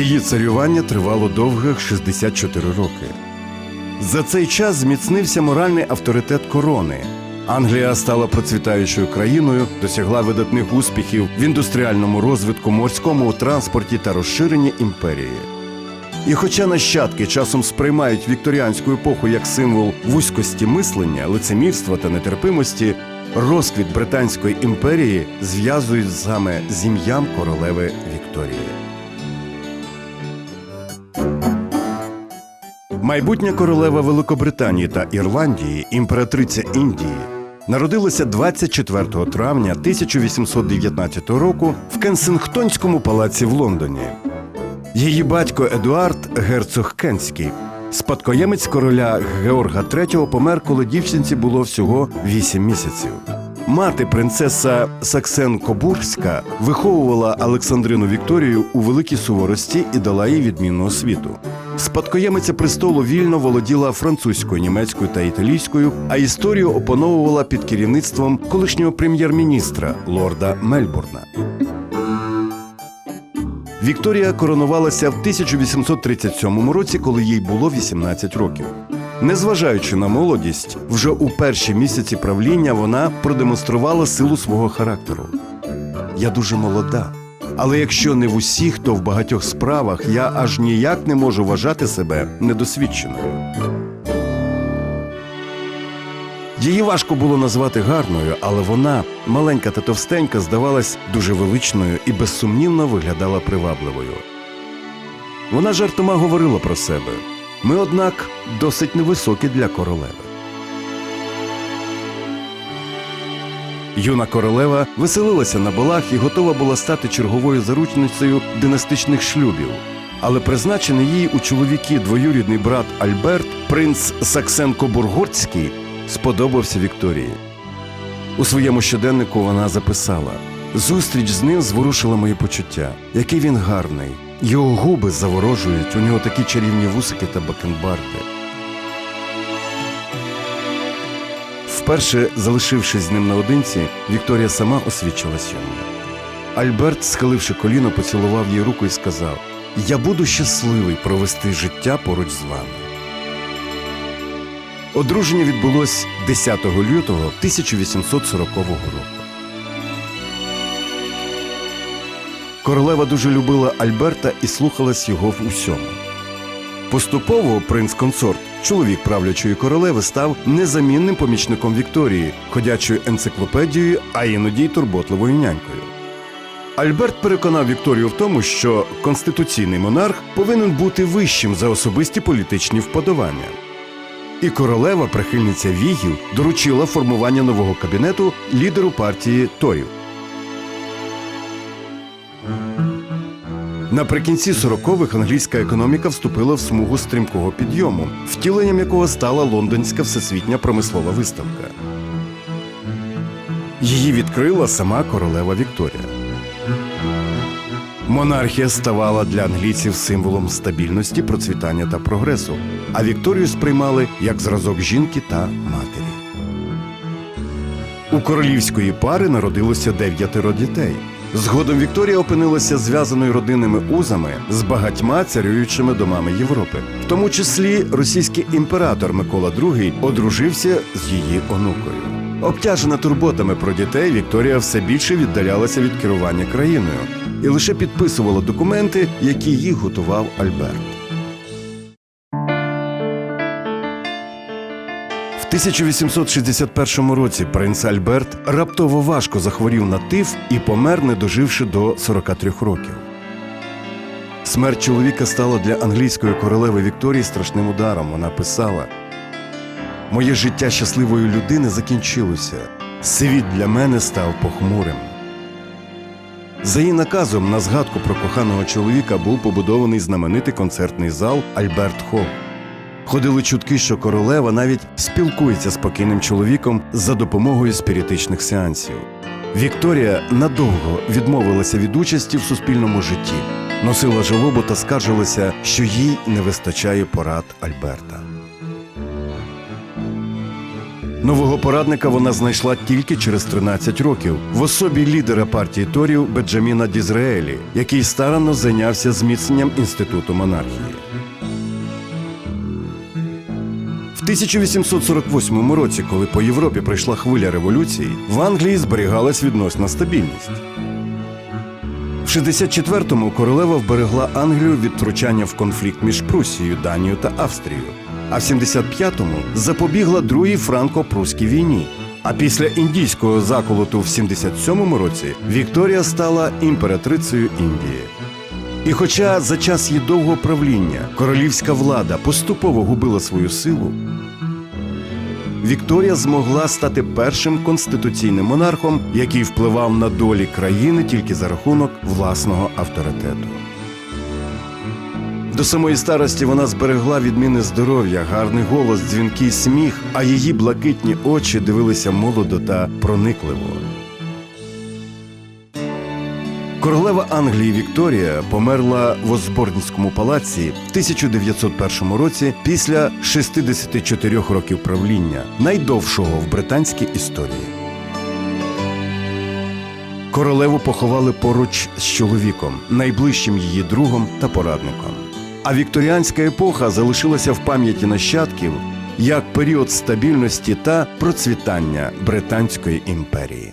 Її царювання тривало довгих 64 роки. За цей час зміцнився моральний авторитет корони. Англія стала процвітаючою країною, досягла видатних успіхів в індустріальному розвитку, морському транспорті та розширенні імперії. І хоча нащадки часом сприймають вікторіанську епоху як символ вузькості мислення, лицемірства та нетерпимості, розквіт Британської імперії зв'язують саме з ім'ям королеви Вікторії. Майбутня королева Великобританії та Ірландії, імператриця Індії, народилася 24 травня 1819 року в Кенсингтонському палаці в Лондоні. Її батько Едуард Герцог Кенський, спадкоємець короля Георга III, помер, коли дівчинці було всього 8 місяців. Мати принцеса Саксен Кобурська виховувала Олександрину Вікторію у великій суворості і дала їй відмінну освіту. Спадкоємиця престолу вільно володіла французькою, німецькою та італійською, а історію опановувала під керівництвом колишнього прем'єр-міністра лорда Мельбурна. Вікторія коронувалася в 1837 році, коли їй було 18 років. Незважаючи на молодість, вже у перші місяці правління вона продемонструвала силу свого характеру. Я дуже молода, але якщо не в усіх, то в багатьох справах я аж ніяк не можу вважати себе недосвідченою. Її важко було назвати гарною, але вона, маленька та товстенька, здавалась дуже величною і безсумнівно виглядала привабливою. Вона жартома говорила про себе. Ми, однак, досить невисокі для королеви. Юна королева веселилася на балах і готова була стати черговою заручницею династичних шлюбів. Але призначений їй у чоловіки двоюрідний брат Альберт, принц Саксенко-Бургорський, сподобався Вікторії. У своєму щоденнику вона записала: зустріч з ним зворушила мої почуття. Який він гарний. Його губи заворожують, у нього такі чарівні вусики та бакенбарди. Вперше, залишившись з ним наодинці, Вікторія сама освічилась йому. Альберт, схиливши коліно, поцілував їй руку і сказав: Я буду щасливий провести життя поруч з вами. Одруження відбулось 10 лютого 1840 року. Королева дуже любила Альберта і слухалась його в усьому. Поступово принц консорт, чоловік правлячої королеви, став незамінним помічником Вікторії, ходячою енциклопедією, а іноді й турботливою нянькою. Альберт переконав Вікторію в тому, що конституційний монарх повинен бути вищим за особисті політичні вподобання. І королева, прихильниця Вігів, доручила формування нового кабінету лідеру партії Торів. Наприкінці 40-х англійська економіка вступила в смугу стрімкого підйому, втіленням якого стала лондонська всесвітня промислова виставка. Її відкрила сама королева Вікторія. Монархія ставала для англійців символом стабільності, процвітання та прогресу, а Вікторію сприймали як зразок жінки та матері. У королівської пари народилося дев'ятеро дітей. Згодом Вікторія опинилася зв'язаною родинними узами з багатьма царюючими домами Європи, в тому числі російський імператор Микола II одружився з її онукою. Обтяжена турботами про дітей, Вікторія все більше віддалялася від керування країною і лише підписувала документи, які їй готував Альберт. 1861 році принц Альберт раптово важко захворів на тиф і помер, не доживши до 43 років. Смерть чоловіка стала для англійської королеви Вікторії страшним ударом. Вона писала: Моє життя щасливої людини закінчилося. Світ для мене став похмурим. За її наказом на згадку про коханого чоловіка був побудований знаменитий концертний зал Альберт Холл. Ходили чутки, що королева навіть спілкується з покійним чоловіком за допомогою спіритичних сеансів. Вікторія надовго відмовилася від участі в суспільному житті, носила жалобу та скаржилася, що їй не вистачає порад Альберта. Нового порадника вона знайшла тільки через 13 років в особі лідера партії Торів Беджаміна Дізраелі, який старанно зайнявся зміцненням інституту монархії. 1848 році, коли по Європі прийшла хвиля революції, в Англії зберігалась відносна стабільність. В 64-му королева вберегла Англію від втручання в конфлікт між Прусією, Данією та Австрією. А в 75-му запобігла другій франко-прусській війні. А після індійського заколоту в 77-му році Вікторія стала імператрицею Індії. І хоча за час її довгого правління королівська влада поступово губила свою силу, Вікторія змогла стати першим конституційним монархом, який впливав на долі країни тільки за рахунок власного авторитету. До самої старості вона зберегла відмінне здоров'я, гарний голос, дзвінкий сміх, а її блакитні очі дивилися молодо та проникливо. Королева Англії Вікторія померла в Осборнському палаці в 1901 році після 64 років правління, найдовшого в британській історії. Королеву поховали поруч з чоловіком, найближчим її другом та порадником. А вікторіанська епоха залишилася в пам'яті нащадків як період стабільності та процвітання Британської імперії.